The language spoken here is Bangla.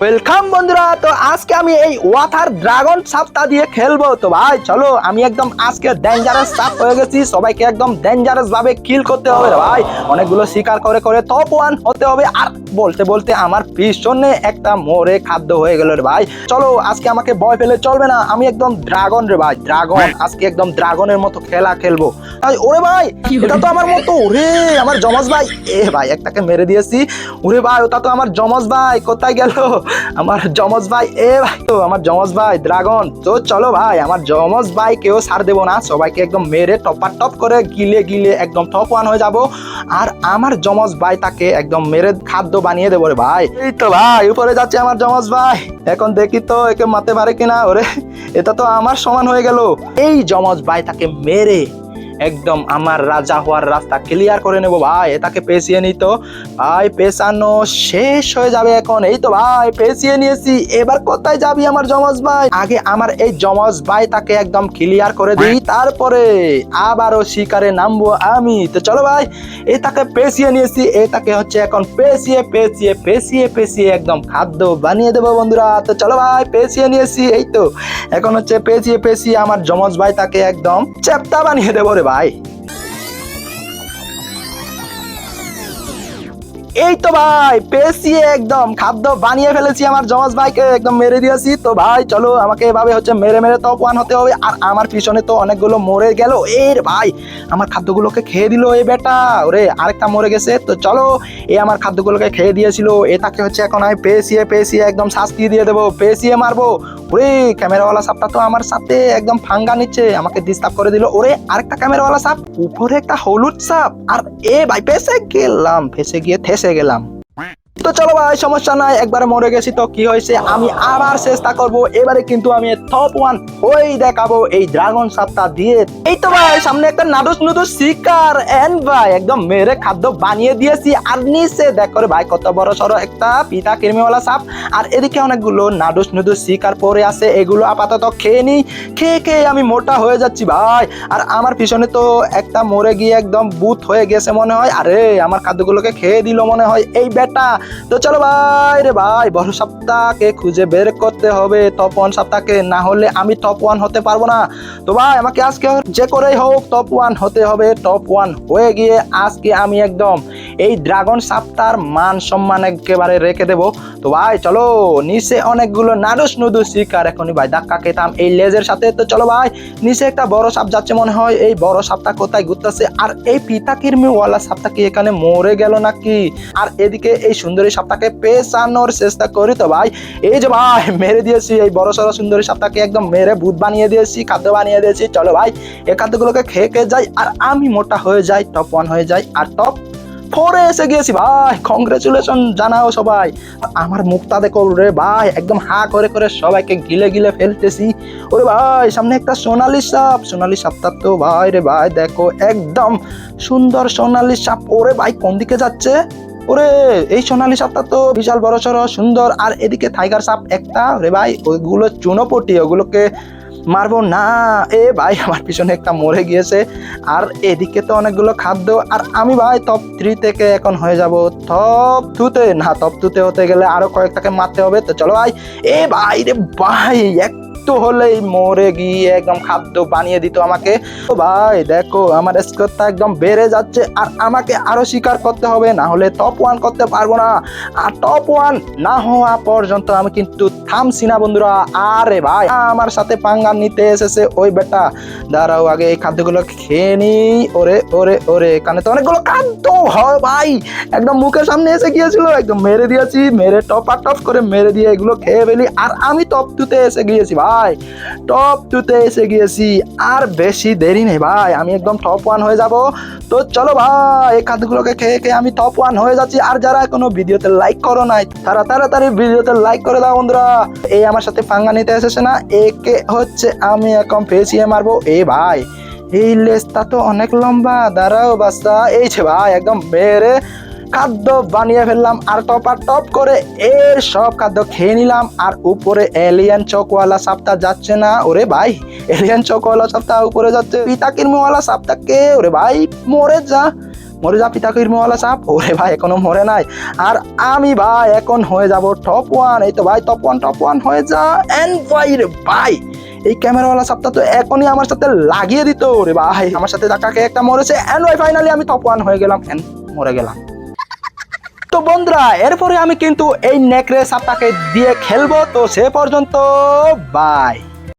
ওয়েলকাম বন্ধুরা। তো আজকে আমি এই ওয়াথার ড্রাগন সাপটা দিয়ে খেলব। তো ভাই চলো আমি একদম আজকে ডেঞ্জারাস সাপ হয়ে গেছি। সবাইকে একদম ডেঞ্জারাস ভাবে কিল করতে হবে ভাই। অনেকগুলো শিকার করে করে টপ ওয়ান হতে হবে। আর বলতে বলতে আমার পিছনে একটা মোরে খাদ্য হয়ে গেল রে ভাই। চলো আজকে আমাকে ভয় পেলে চলবে না। আমি একদম ড্রাগন রে ভাই ড্রাগন আজকে একদম ড্রাগনের মতো খেলা খেলব। তাই ওরে ভাই এটা তো আমার মতো ওরে আমার জমজ ভাই। এ ভাই একটাকে মেরে দিয়েছি। ওরে ভাই ওটা তো আমার জমজ ভাই কোথায় গেল? আমার জমজ ভাই, এ ভাই তো আমার জমজ ভাই, ড্রাগন। তো চলো ভাই, আমার জমজ ভাই কেউ সার দেবো না। সবাইকে একদম মেরে টপার টপ করে গিলে গিলে একদম টপ ওয়ান হয়ে যাব। আর আমার জমজ ভাই তাকে একদম মেরে খাদ্য বানিয়ে দেবো রে ভাই। এই তো ভাই, উপরে যাচ্ছে আমার জমজ ভাই। এখন দেখি তো একে মাতে পারে কিনা? ওরে, এটা তো আমার সমান হয়ে গেল। এই জমজ ভাই তাকে মেরে একদম আমার রাজা হওয়ার রাস্তা ক্লিয়ার করে নেব, ভাই। এটাকে পেঁচিয়ে নিত ভাই, পেঁচানো শেষ হয়ে যাবে এখন। এই তো, ভাই, পেঁচিয়ে নিয়েছি। এবার কোথায় যাবি আমার জমজ ভাই? আগে আমার এই জমজ ভাই তাকে একদম ক্লিয়ার করে দিই, তারপরে আবারও শিকারে নামবো আমি। তো চলো, ভাই এটাকে পেঁচিয়ে নিয়েছি। এটাকে হচ্ছে এখন পেঁচিয়ে পেঁচিয়ে পেঁচিয়ে পেঁচিয়ে একদম খাদ্য বানিয়ে দেবো বন্ধুরা। তো চলো, ভাই, পেঁচিয়ে নিয়েছি। এই তো, এখন হচ্ছে পেঁচিয়ে পেঁচিয়ে আমার জমজ ভাই তাকে একদম চেপ্তা বানিয়ে দেবো রে ভাই। এই তো ভাই, পেয়েছি একদম। খাদ্য বানিয়ে ফেলেছি আমার জমজ ভাইকে, একদম মেরে দিয়েছি। তো ভাই, চলো আমাকে এভাবে হচ্ছে মেরে মেরে টপ ওয়ান হতে হবে। আর আমার পিছনে তো অনেকগুলো মরে গেল। এর ভাই, আমার খাদ্যগুলোকে খেয়ে দিল এই বেটা। ওরে, আরেকটা মরে গেছে। তো চলো, এ আমার খাদ্যগুলোকে খেয়ে দিয়েছিল। এটাকে হচ্ছে এখন আমি পেঁচিয়ে পেঁচিয়ে একদম শাস্তি দিয়ে দেবো। পেঁচিয়ে মারবো। ওরে, ক্যামেরাওয়ালা সাপটা তো আমার সাথে একদম ফাঙ্গা নিচ্ছে। আমাকে ডিস্টার্ব করে দিল। ওরে, আরেকটা ক্যামেরাওয়ালা সাপ। উপরে একটা হলুদ সাপ। আর এ, ভাই, ফেসে গেলাম, ফেসে গিয়ে থেসে গেলাম। তো চলো ভাই, সমস্যা নাই, একবারে মরে গেছি তো কি হয়েছে? আমি আবার চেষ্টা করব, এবারে কিন্তু আমি টপ ওয়ান ওই দেখাবো এই ড্রাগন সাপটা দিয়ে। এই তো ভাই, সামনে একটা নাদুস নুদুস শিকার এন্ড ভাই, একদম মেরে খাদ্য বানিয়ে দিয়েছি। আর নিচে দেখ ভাই, কত বড় সড়ো একটা পিতা কিরমিওয়ালা সাপ। আর এদিকে অনেকগুলো নাদুস নুদুস শিকার পরে আছে, এগুলো আপাতত খেয়ে নি। খেয়ে খেয়ে আমি মোটা হয়ে যাচ্ছি ভাই। আর আমার পিছনে তো একটা মরে গিয়ে একদম বুথ হয়ে গেছে মনে হয়। আরে, আমার খাদ্যগুলোকে খেয়ে দিল মনে হয়। এই বেটা তো চলো ভাই রে ভাই, বড় সপ্তাহকে খুঁজে বের করতে হবে টপ ওয়ান সপ্তাহকে না হলে আমি টপ ওয়ান হতে পারব না। তো ভাই, আমাকে আজকে যে করেই হোক টপ ওয়ান হতে হবে টপ ওয়ান হয়ে গিয়ে আজকে আমি একদম এই ড্রাগন সাপটার মান সম্মান একেবারে রেখে দেবো। তো ভাই, চলো, নিচে অনেকগুলো নাডুস নুদুস শিকার এখনই ভাই, ধাক্কা খেতাম এই লেজের সাথে। তো চলো ভাই, নিচে একটা বড় সাপ যাচ্ছে মনে হয়। এই বড় সাপটা কোথায় ঘুরতেছে? আর এই পিতা কিরমিওয়ালা সাপটা কি এখানে মরে গেল নাকি? আর এদিকে এই সুন্দরী সাপটাকে পেছানোর চেষ্টা করি তো ভাই। এই যে ভাই, মেরে দিয়েছি। এই বড় সড়ো সুন্দরী সাপটাকে একদম মেরে ভূত বানিয়ে দিয়েছি, খাদ্য বানিয়ে দিয়েছি। চলো ভাই এই খাদ্যগুলোকে খেয়ে খেয়ে যাই। আর আমি মোটা হয়ে যাই টপ ওয়ান হয়ে যাই। আর টপ ফোরে এসে গিয়েছি, ভাই কংগ্রেচুলেশন জানাও সবাই। আমার মুখটা দেখো রে ভাই, একদম হা করে করে সবাইকে গিলে গিলে ফেলতেছি। ওরে ভাই, সামনে একটা সোনালি সাপ, সোনালি সাপটা তো ভাই রে ভাই, দেখো, একদম সুন্দর সোনালি সাপ। ওরে ভাই, কোন দিকে যাচ্ছে? ওরে, এই সোনালি সাপটা তো বিশাল বড় সড়ো সুন্দর। আর এদিকে টাইগার সাপ একটা, রে ভাই, ওইগুলো চুনোপটি, ওগুলোকে মারবো না। এ ভাই, আমার পিছনে একটা মরে গিয়েছে। আর এদিকে তো অনেকগুলো খাদ্য। আর আমি ভাই টপ থ্রি থেকে এখন হয়ে যাব। টপ টুতে না টপ টুতে হতে গেলে আরও কয়েকটাকে মারতে হবে। তো চলো ভাই। এ ভাই রে ভাই একটু হলেই মরে গিয়ে একদম খাদ্য বানিয়ে দিত আমাকে। ও ভাই, দেখো, আমার স্কোরটা একদম বেড়ে যাচ্ছে আর আমাকে আরও শিকার করতে হবে, না হলে টপ ওয়ান করতে পারব না। আর টপ ওয়ান না হওয়া পর্যন্ত আমি কিন্তু থামছি না বন্ধুরা। আরে ভাই, আমার সাথে পাঙ্গা নিতে এসেছে ওই বেটা। দাঁড়াও, আগে এই খাদ্যগুলো খেয়ে নি ওরে ওরে ওরে, কানে তো অনেকগুলো খাদ্য হয় ভাই। একদম মুখের সামনে এসে গিয়েছিল, একদম মেরে দিয়েছি, মেরে টপ আর টপ করে মেরে দিয়ে এগুলো খেয়ে ফেলি। আর আমি টপ টুতে এসে গিয়েছি ভাই। টপ টুতে এসে গিয়েছি। আর বেশি দেরি নেই ভাই, আমি একদম টপ ওয়ান হয়ে যাব। তো চলো ভাই, এই খাদ্যগুলোকে খেয়ে খেয়ে আমি টপ ওয়ান হয়ে যাচ্ছি। আর যারা কোনো ভিডিওতে লাইক করো নাই, তারা তাড়াতাড়ি ভিডিওতে লাইক করে দাও বন্ধুরা। এই আমার সাথে পাঙ্গা নিতে এসেছে না, একে হচ্ছে আমি এখন ফেসিয়ে মারবো। এ ভাই, এই লেজটা তো অনেক লম্বা, দাঁড়াও বাচ্চা। এই যে ভাই, একদম মেরে খাদ্য বানিয়ে ফেললাম আর টপ আর টপ করে এর সব খাদ্য খেয়ে নিলাম আর উপরে এলিয়ান চকওয়ালা সাপটা যাচ্ছে না। ওরে ভাই এলিয়ান চকওয়ালা সাপটা উপরে যাচ্ছে। পিতা কিরমিওয়ালা সাপটাকে ওরে ভাই, মরে যা। মরে যা পিতা কিরমওয়ালা সাপ। ওরে ভাই, এখনও মরে নাই। আর আমি ভাই, এখন হয়ে যাব টপ ওয়ান এই তো ভাই টপ ওয়ান টপ ওয়ান হয়ে যা। এন ভাই রে ভাই, এই ক্যামেরাওয়ালা সাপটা তো এখনই আমার সাথে লাগিয়ে দিত। রে ভাই, আমার সাথে কাকে একটা মরেছে। এন ভাই ফাইনালি আমি টপ ওয়ান হয়ে গেলাম। এন মরে গেলাম। তো বন্ধুরা এরপরে আমি কিন্তু এই নেকড়ে সাপটাকে দিয়ে খেলব। তো সে পর্যন্ত বাই